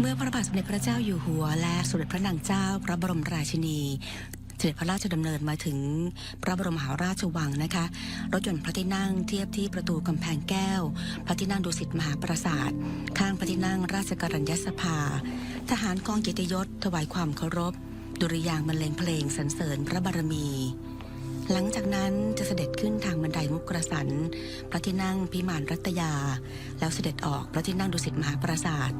เมื่อพระบาทสมเด็จพระเจ้าอยู่หัว และสมเด็จพระนางเจ้า พระบรมราชินีเสด็จพระราชดำเนินมาถึงพระบรมหาราชวังนะคะ รถยนต์พระที่นั่งเทียบที่ประตูกำแพงแก้ว พระที่นั่งดุสิตมหาปราสาท ข้างพระที่นั่งราชกรัญญสภา ทหารกองเกียรติยศถวายความเคารพ ดุริยางบรรเลงเพลงสรรเสริญพระบารมี หลังจากนั้นจะเสด็จขึ้นทางบันไดมุกกระสัน พระที่นั่งพิมานรัตยา แล้วเสด็จออกพระที่นั่งดุสิตมหาปราสาท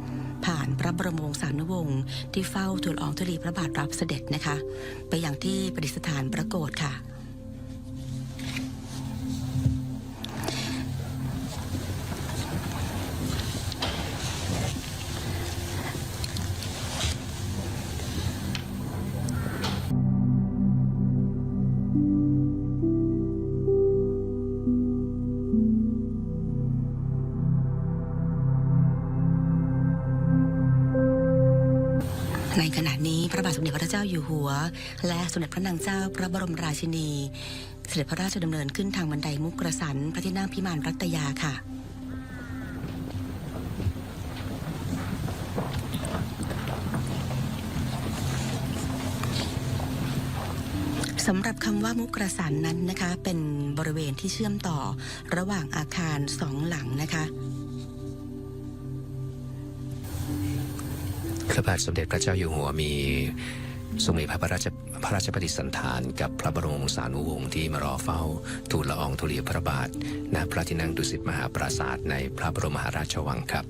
ผ่านพระบรมวงศานุวงศ์ที่เฝ้าทูลอองธุลีพระบาทรับเสด็จนะคะ ไปอย่างที่ประดิษฐานพระโกรธค่ะ อยู่หัว และสมเด็จพระนางเจ้าพระบรมราชินี เสด็จพระราชดำเนินขึ้นทางบันไดมุกกระสันพระที่นั่งพิมานรัตยาค่ะสำหรับคำว่ามุกกระสันนั้นนะคะ เป็นบริเวณที่เชื่อมต่อระหว่างอาคารสองหลังนะคะพระบาทสมเด็จพระเจ้าอยู่หัวมี ทรงมีพระราชพระราชปฏิสันถานกับพระบรมวงศานุวงศ์ที่มารอเฝ้า ทูลละอองธุลีพระบาทณพระที่นั่งดุสิตมหาปราสาทในพระบรมมหาราชวังครับ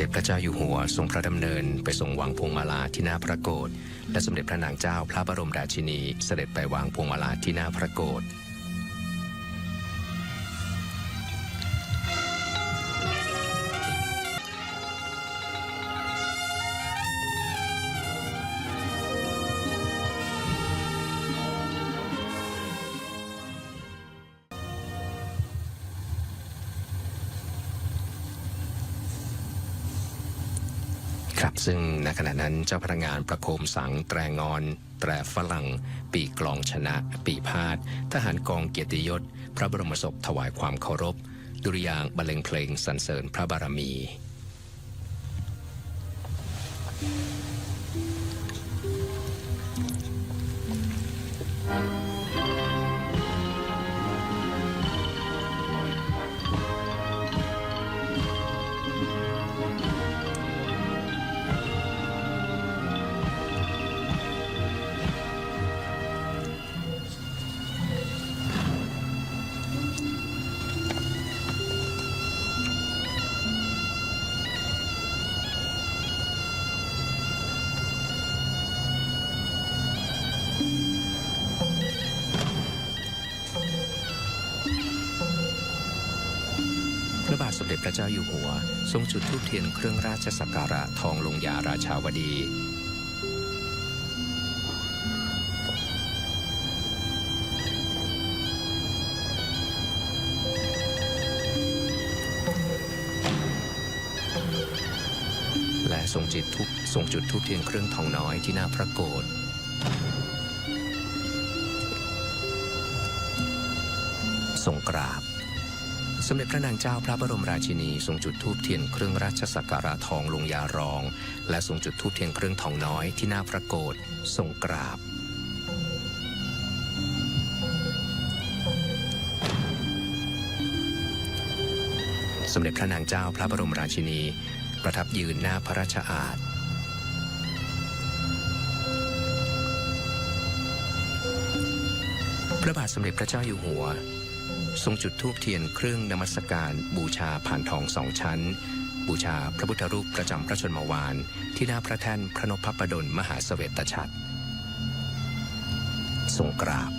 ด็จพระเจ้าอยู่หัวทรงพระดำเนินไปทรงวางพวงมาลาที่หน้าพระโกศและสมเด็จพระนางเจ้าพระบรมราชินีเสด็จไปวางพวงมาลาที่หน้าพระโกศ ครับ ซึ่งในขณะนั้นเจ้าพนักงานประโคมสังแตรงอน แตรฝรั่ง ปีกลองชนะ ปีพาดทหารกองเกียรติยศ พระบรมศพถวายความเคารพ ดุริยางบรรเลงเพลงสรรเสริญพระบารมี เด็จพระเจ้าอยู่หัว ทรงจุดธูปเทียนเครื่องราชสักการะทองลงยาราชาวดี และทรงจิตทุกทรงจุดธูปเทียนเครื่องทองน้อยที่หน้าพระโกศทรงกราบ สมเด็จพระนางเจ้าพระบรมราชินีทรงจุดธูปเทียนเครื่องราชสักการะทองลงยารอง และทรงจุดธูปเทียนเครื่องทองน้อยที่หน้าพระโกศทรงกราบ สมเด็จพระนางเจ้าพระบรมราชินี ประทับยืนหน้าพระราชอาณพระบาทสมเด็จพระเจ้าอยู่หัว ทรงจุดธูปเทียนเครื่องนมัสการบูชาผ่านทองสองชั้น บูชาพระพุทธรูปประจำพระชนมวาน ที่หน้าพระแท่นพระนพพระดลมหาเสวตฉัตรทรงกราบ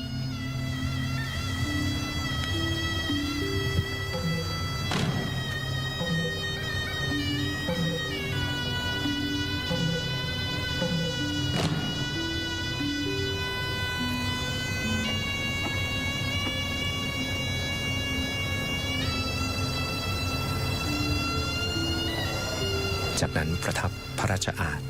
ั้นประทับพระราชอาณ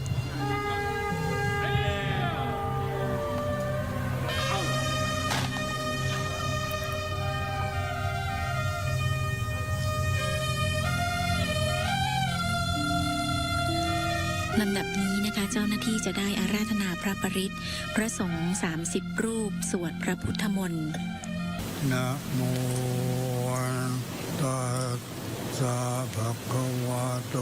ลำดับนี้นะคะเจ้าหน้าที่จะได้อาราธนาพระปริศพระสงฆ์30 รูป สวดพระพุทธมนต์นะโมตัสสะภะคะวะโต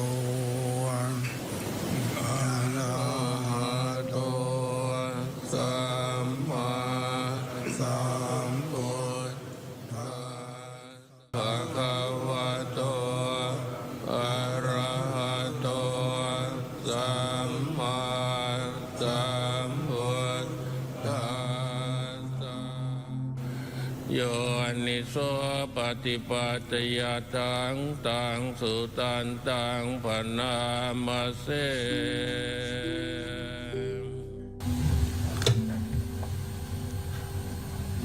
ฏิปัตยตังตังสุตันตังปนามาเส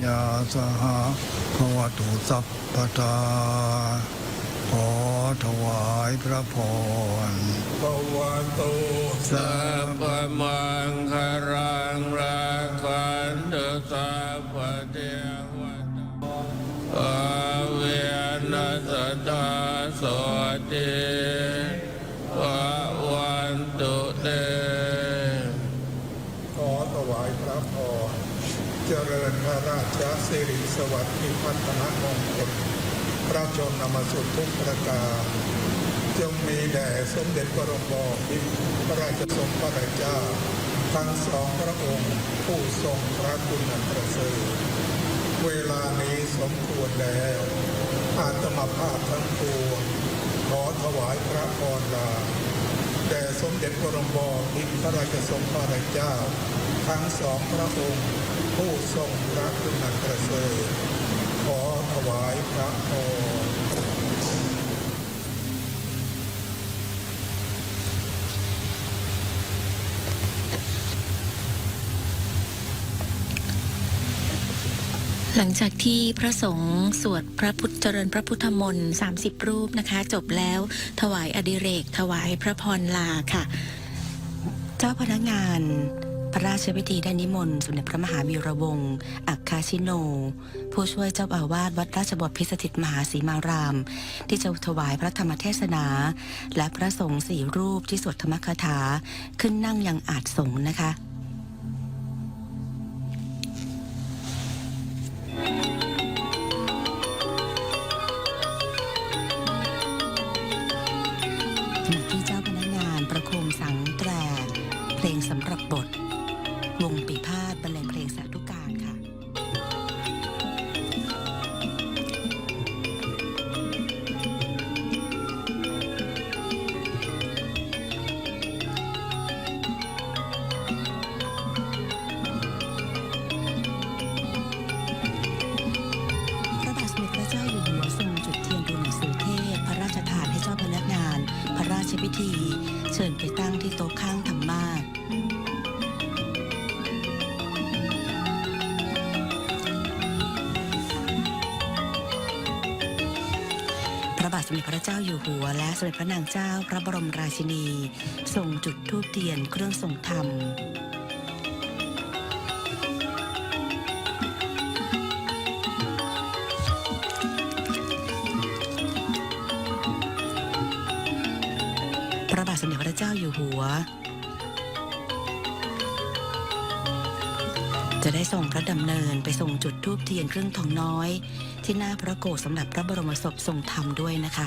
ยาสหะภวตุสัพพทาขอถวายพระพรภวตุสัพพมังคารังรา สิริสวัสดิพัฒนมงคลพระชนมสุทุกประการจงมีแด่สมเด็จพระบรมพิตรพระราชสมภารเจ้า ทั้งสองพระองค์ ผู้ทรงพระคุณอันประเสริฐเวลานี้สมควรแล้วอาตมาภาพทั้งปวงขอถวายพระพรลาแด่สมเด็จพระบรมพิตรพระราชสมภารเจ้า ทั้งสองพระองค์ ผู้ทรงระคุณอันประเสริฐขอถวายพระพรหลังจากที่พระสงฆ์สวดพระพุทธเจริญพระพุทธมนต์30 รูปนะคะ จบแล้วถวายอดิเรก ถวายพระพรลาค่ะ เจ้าพนักงาน พระราชพิธีได้นิมนต์สมเด็จพระมหาวีระวงศ์อักคาชิโน ผู้ช่วยเจ้าอาวาสวัดราชบพิสถิตมหาสีมาราม ที่จะถวายพระธรรมเทศนา และพระสงฆ์สี่รูปที่สวดธรรมคาถาขึ้นนั่งยังอาจสงนะคะ ที่โต๊ะข้างธรรมาสพระบาทสมเด็จพระเจ้าอยู่หัว และสมเด็จพระนางเจ้าพระบรมราชินีทรงจุดธูปเทียนเครื่องทรงธรรม ด้ส่งพระดำเนินไปส่งจุดทูบเทียนเครื่องทองน้อย ที่หน้าพระโกศสำหรับพระบรมศพทรงธรรมด้วยนะคะ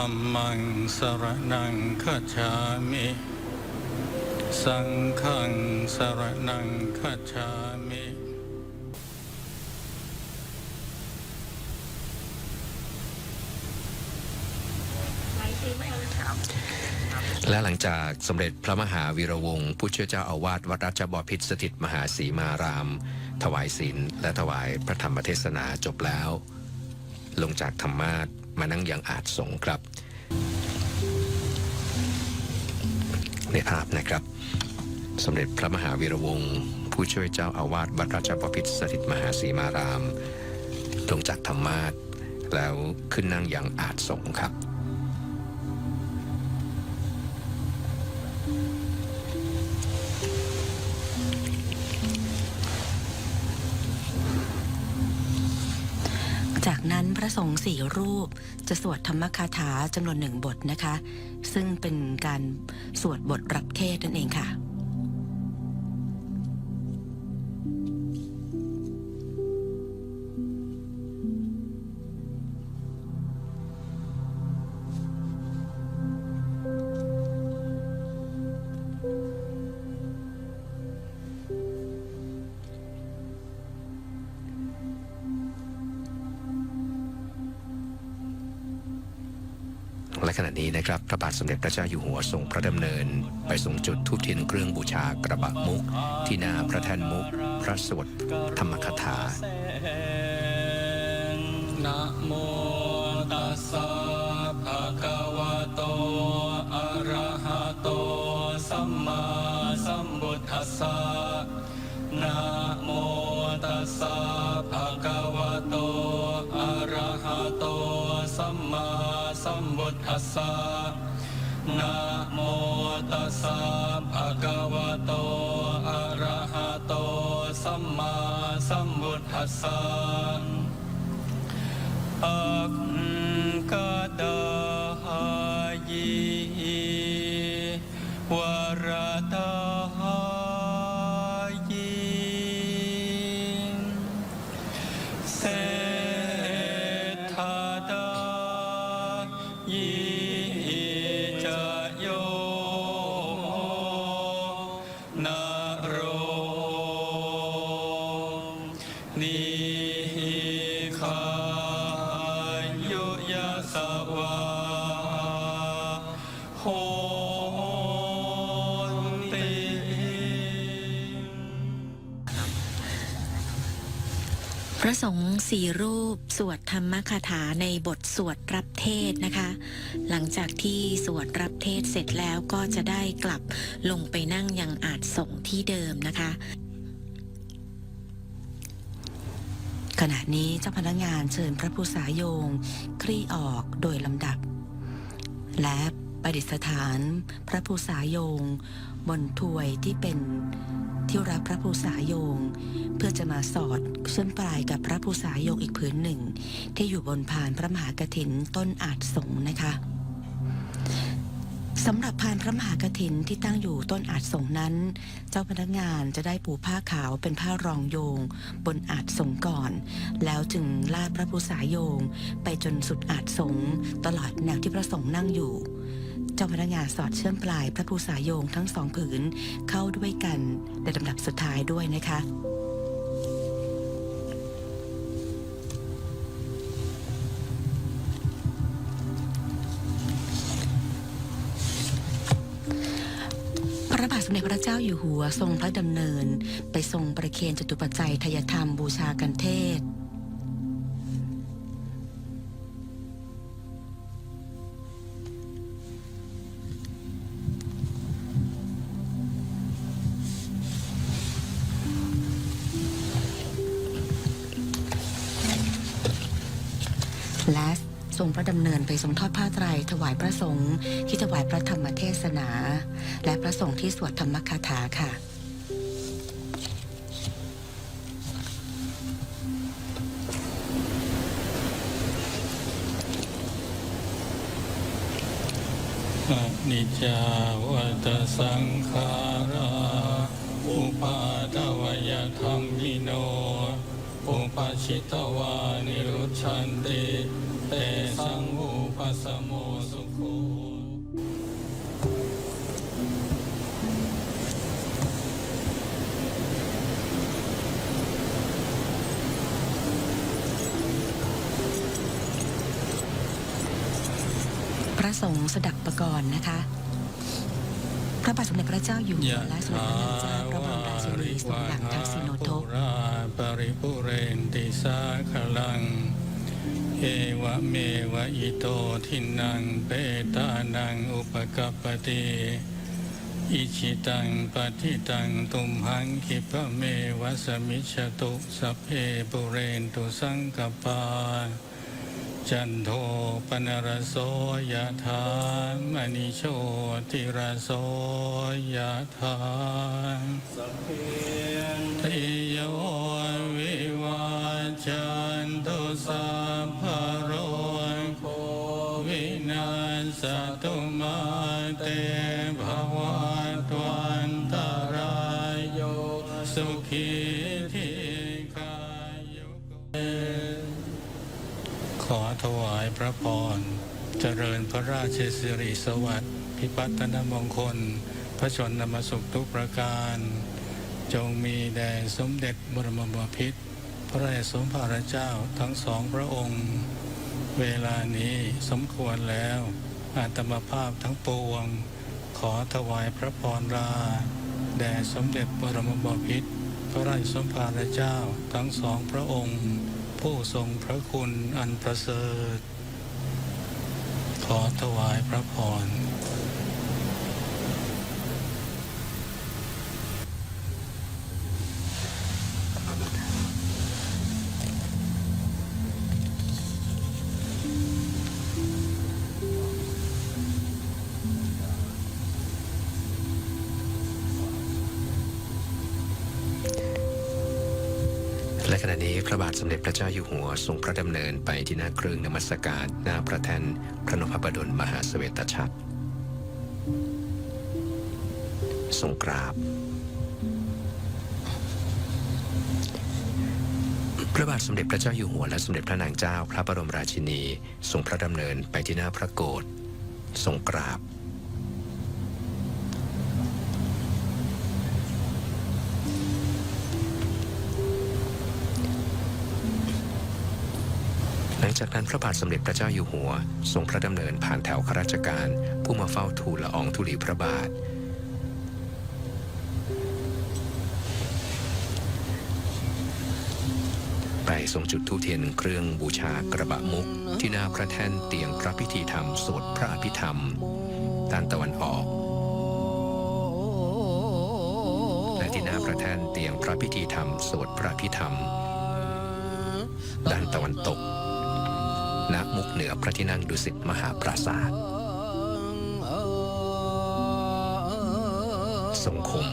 ธัมมังสรณังคัจามิ สังฆังสรณังคัจามิและหลังจากสมเด็จพระมหาวีระวงศ์ผู้ช่วยเจ้าอาวาสวัดราชบพิตรสถิตมหาสีมาราม ถวายศีลและถวายพระธรรมเทศนาจบแล้ว ลงจากธรรมาสน์ มานั่งยังอาจสงครับ ในภาพนะครับ สมเด็จพระมหาวีระวงศ์ผู้ช่วยเจ้าอาวาสวัดราชบพิตรสถิตมหาสีมารามลงจากธรรมาสน์แล้วขึ้นนั่งยังอาจสงครับ ระสงฆ์สี่รูป จะสวดธรรมคาถาจำนวนหนึ่งบทนะคะ ซึ่งเป็นการสวดบทรับเทศน์นั่นเองค่ะ ขณะนี้นะครับพระบาทสมเด็จพระเจ้าอยู่หัวทรงพระดำเนิน ไปทรงจุดทูปเทียนเครื่องบูชากระบะมุก ที่หน้าพระแท่นมุก พระสวดธรรมคถานะโมตัสสะภะคะวะโตอะระหะโตสัมมาสัมพุทธัสสะนะโมตัสสะ ทธัสสะนะโมตัสสะภะคะวะโตอะระหะโตสัมมาสัมพุทธัสสะ คายุยสวาโหติพระสงฆ์สี่รูปสวดธรรมคาถาในบทสวดรับเทศนะคะ หลังจากที่สวดรับเทศเสร็จแล้วก็จะได้กลับลงไปนั่งยังอาจสงที่เดิมนะคะ ณะนี้เจ้าพนักงานเชิญพระผู้สายโยง คลี่ออกโดยลำดับ และประดิษฐานพระผู้สายโยง บนถวยที่เป็นที่รับพระผู้สายโยง เพื่อจะมาสอดเชื่อมปลายกับพระผู้สายโยงอีกผืนหนึ่ง ที่อยู่บนผานพระมหากฐินต้นอาจสงนะคะ สำหรับพานพระมหากฐินที่ตั้งอยู่ต้นอาจสงนั้น เจ้าพนักงานจะได้ปูผ้าขาวเป็นผ้ารองโยง บนอาจสงก่อน แล้วจึงลาดพระผู้สายโยง ไปจนสุดอาจสงตลอดแนวที่พระสงฆ์นั่งอยู่ เจ้าพนักงานสอดเชื่อมปลายพระผู้สายโยงทั้งสองผืนเข้าด้วยกันในลำดับสุดท้ายด้วยนะคะ ข้าอยู่หัวทรงพระดำเนิน ไปทรงประเคนจตุปัจจัยทยธรรมบูชากันเทศ และทรงพระดำเนินไปทรงทอดผ้าไตรถวายพระสงฆ์ที่ถวายพระธรรมเทศนา และพระสงฆ์ที่สวดธรรมคาถาค่ะ อนิจจาวัตสังขาราอุปาทวยธรรมิโน อุปชิตวานิรุชันติเตสังอุปสมโมสุโข ระสงฆ์สดับประกรณ์นะคะ พระบาทสมเด็จพระเจ้าอยู่หัวยะและสมเด็จพระนางเจ้าพระบรมราชินีทรงหลังทักษิโนทปุกราปริปุเรนติสาขลัง เอวะเมวะอิโตทินังเปตานังอุปกัปปติอิชิตังปฏิตังตุมหังคิปะเมวะสมิชตุสัพเพปุเรนตุสังกปา จันโทปนรโสยะธามณิโชติรโสยะธาสัพเพติโยวิวาจันตุสัพ พระพร เจริญพระราชสิริสวัสดิ์พิพัฒนมงคล พระชนมสุขทุกประการ จงมีแด่สมเด็จบรมบพิตรพระราชสมภารเจ้าทั้งสองพระองค์ เวลานี้สมควรแล้วอาตมาภาพทั้งปวง ขอถวายพระพรลาแด่สมเด็จบรมบพิตรพระราชสมภารเจ้าทั้งสองพระองค์ ผู้ทรงพระคุณอันประเสริฐ ขอถวายพระพร เจพระเจ้าอยู่หัวทรงพระดำเนินไปที่หน้าเครื่องนมัสการหน้าพระแท่นพระนพบดลมหาเสวตฉัตรทรงกราบ พระบาทสมเด็จพระเจ้าอยู่หัวและสมเด็จพระนางเจ้า พระบรมราชินี ทรงพระดำเนินไปที่หน้าพระโกศทรงกราบ จากนั้นพระบาทสมเด็จพระเจ้าอยู่หัว ทรงพระดำเนินผ่านแถวข้าราชการ ผู้มาเฝ้าทูลละอองธุลีพระบาท ไปทรงจุดธูปเทียนเครื่องบูชากระบะมุก ที่หน้าพระแท่นเตียงพระพิธีธรรมสวดพระอภิธรรมด้านตะวันออกและที่หน้าพระแท่นเตียงพระพิธีธรรมสวดพระอภิธรรมด้านตะวันตก ณมุกเหนือพระที่นั่งดุสิตมหาปราสาททรงคม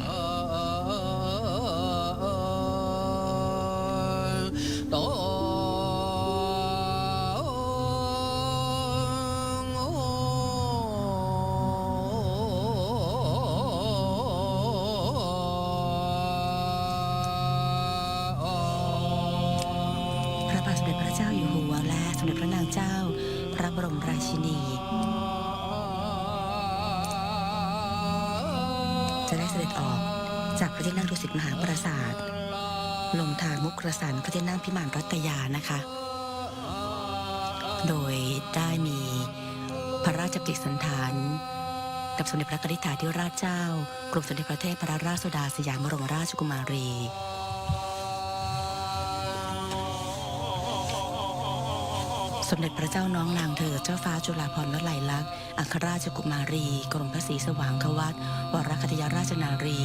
เจ้า พระบรมราชินี จะได้เสด็จออกจากพระที่นั่งดุสิตมหาปราสาท ลงทางมุกกระสันพระที่นั่งพิมานรัตยานะคะ โดยได้มีพระราชปฏิสันฐานกับสมเด็จพระกนิษฐาธิราชเจ้า กรมสมเด็จพระเทพพระราชสุดาสยามบรมราชกุมารี สมเด็จพระเจ้าน้องนางเธอเจ้าฟ้าจุฬาภรณ์วลัยลักษณ์อัครราชกุมารี กรมพระศรีสว่างควัตวรคติยราชนารี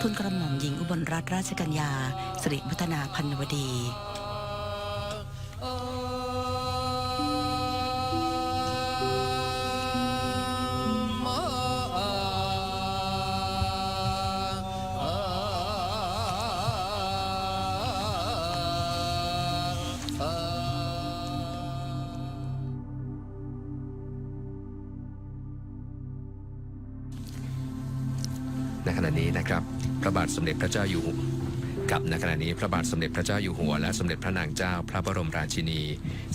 ทุนกระหม่อมหญิงอุบลรัตนราชกัญญาสิริพัฒนาพันวดี ขณะนี้นะครับ พระบาทสมเด็จพระเจ้าอยู่หัวกับในขณะนี้พระบาทสมเด็จพระเจ้าอยู่หัวและสมเด็จพระนางเจ้าพระบรมราชินี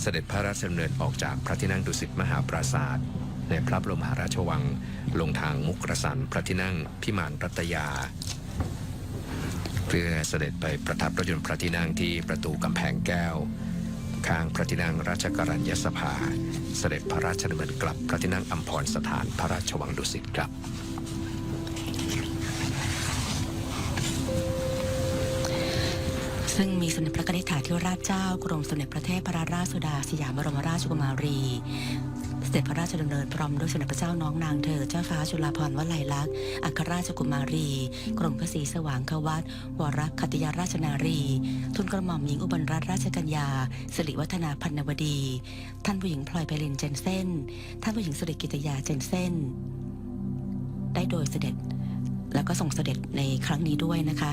เสด็จพระราชดำเนินออกจากพระที่นั่งดุสิตมหาปราศาสตร์ในพระบรมมหาราชวัง ลงทางมุกรสันพระที่นั่งพิมานรัตยา เพื่อเสด็จไปประทับรถยนต์พระที่นั่งที่ประตูกำแพงแก้ว ข้างพระที่นั่งราชกรัญยสภา เสด็จพระราชดำเนินกลับพระที่นั่งอัมพรสถานพระราชวังดุสิตครับ ซึ่งมีสมเด็จพระกนิษฐาธิราชเจ้ากรมสมเด็จพระเทพรัตนราชสุดาสยามบรมราชกุมารี เสด็จพระราชดำเนินพร้อมด้วยสมเด็จพระเจ้าน้องนางเธอเจ้าฟ้าจุฬาภรณ์วลัยลักษณ์อัครราชกุมารี กรมพระศรีสว่างควัตวรคัตยาราชนารี ทุนกระหม่อมหญิงอุบลรัตนราชกัญญาสิริวัฒนาพันนวดี ท่านผู้หญิงพลอยไพลินเจนเซนท่านผู้หญิงสิริกิตยาเจนเซนได้โดยเสด็จแล้วก็ส่งเสด็จในครั้งนี้ด้วยนะคะ